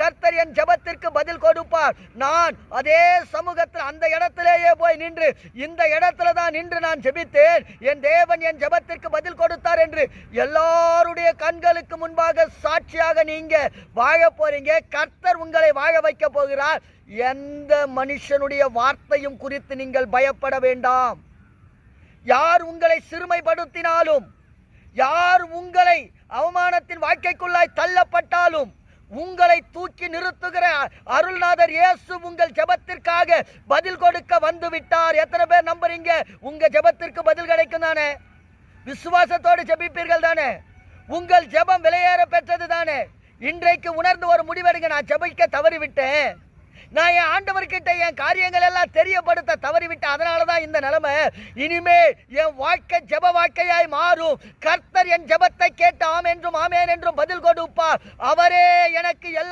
கர்த்தர் என் ஜெபத்திற்கு பதில் கொடுப்பார். நான் அதே சமூகத்தில் அந்த இடத்திலேயே போய் நின்று இந்த இடத்துல தான் நின்று நான் ஜெபித்தேன். என் தேவன் என் ஜெபத்திற்கு பதில் கொடுத்தார் என்று எல்லாருடைய கண்களுக்கு முன்பாக சாட்சியாக நீங்க வாழ போறீங்க. கர்த்தர் உங்களை வாழ வைக்க போகிறார். எந்த மனுஷனுடைய வார்த்தையும் குறித்து நீங்கள் பயப்பட வேண்டாம். யார் உங்களை சிறுமைப்படுத்தினாலும் யார் உங்களை அவமானத்தின் வாழ்க்கைக்குள்ளாய் தள்ளப்பட்டாலும் உங்களை தூக்கி நிறுத்துகிற அருள்நாதர் இயேசு உங்கள் ஜெபத்திற்காக பதில் கொடுக்க வந்து விட்டார் எத்தனை பேர் நம்புறீங்க? உங்க ஜெபத்திற்கு பதில் கிடைக்கும் தானே? விசுவாசத்தோடு ஜெபிப்பீர்கள் தானே? உங்கள் ஜெபம் விலையேற பெற்றது தானே? இன்றைக்கு உணர்ந்து ஒரு முடிவெடுங்க. நான் ஜெபிக்க தவறிவிட்டேன். நான் என் ஆண்டவர்கிட்ட என் காரியங்கள் எல்லாம் தெரியப்படுத்த தவறிவிட்டேன் அதனால தான் இந்த நிலைமை. இனிமே என் வாழ்க்கை ஜெப வாழ்க்கையாய் மாறும். கர்த்தர் என் ஜெபத்தை கேட்டு ஆம் என்றும் ஆமேன் என்றும் பதில் கொடுப்பார். அவரே எனக்கு எல்லா